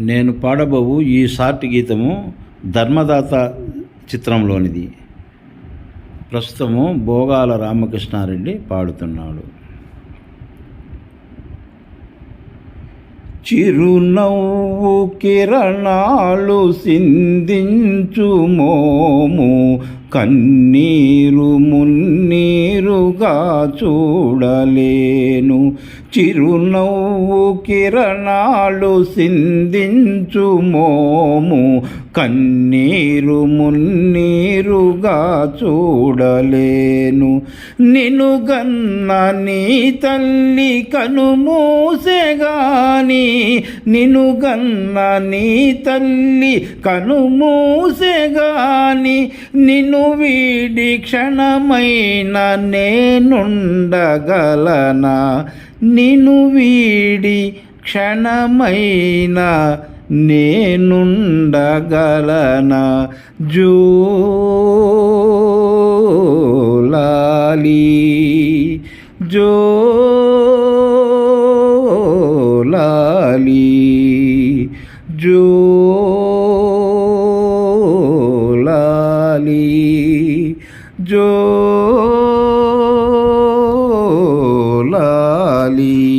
నేను పాడబోవు ఈ షార్ట్ గీతము ధర్మదాత చిత్రంలోనిది. ప్రస్తుతము భోగాల రామకృష్ణారెడ్డి పాడుతున్నాడు. చిరునవ్వు కిరణాలు సిందించు మోము కన్నీరు మున్నీరుగా చూడలేను. చిరునవ్వు కిరణాలు సిందించు మోము. కన్నీరు మున్నీరుగా చూడలేను. నిను గన్న నీ తల్లి కనుమూసెగాని నిను గన్న నీ తల్లి కనుమూసెగాని నిన్ను వీడి క్షణమైన నేనుండగలనా. నిన్ను వీడి క్షణమైన నేనుండగలన? జోలాలి జోలాలి జోలాలి జోలాలి.